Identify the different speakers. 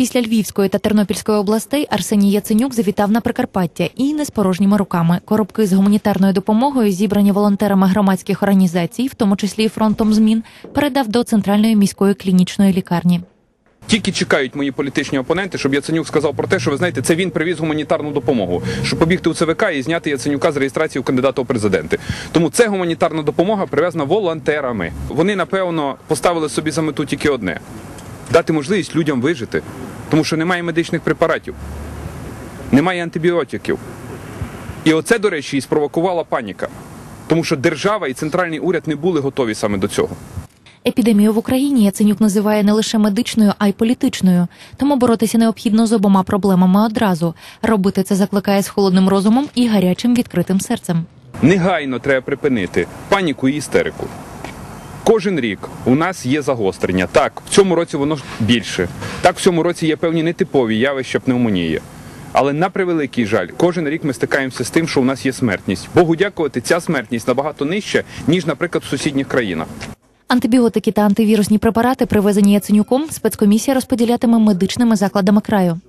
Speaker 1: Після Львівської та Тернопільської областей Арсеній Яценюк завітав на Прикарпаття і не з порожніми руками. Коробки з гуманітарною допомогою, зібрані волонтерами громадських організацій, в тому числі і фронтом змін, передав до центральної міської клінічної лікарні.
Speaker 2: Тільки чекають мої політичні опоненти, щоб Яценюк сказав про те, що ви знаєте, це він привіз гуманітарну допомогу, щоб побігти у ЦВК і зняти Яценюка з реєстрації у кандидата у президенти. Тому це гуманітарна допомога привезена волонтерами. Вони напевно поставили собі за мету тільки одне: дати можливість людям вижити, тому що немає медичних препаратів, немає антибіотиків. І оце, до речі, і спровокувала паніка, тому що держава і центральний уряд не були готові саме до цього.
Speaker 1: Епідемію в Україні Яценюк називає не лише медичною, а й політичною. Тому боротися необхідно з обома проблемами одразу. Робити це закликає з холодним розумом і гарячим відкритим серцем.
Speaker 2: Негайно треба припинити паніку і істерику. Кожен рік у нас є загострення. Так, в цьому році воно більше. Так, в цьому році є певні нетипові явища пневмонії. Але на превеликий жаль, кожен рік ми стикаємося з тим, що у нас є смертність. Богу дякувати, ця смертність набагато нижча, ніж, наприклад, в сусідніх країнах.
Speaker 1: Антибіотики та антивірусні препарати, привезені Яценюком, спецкомісія розподілятиме медичними закладами краю.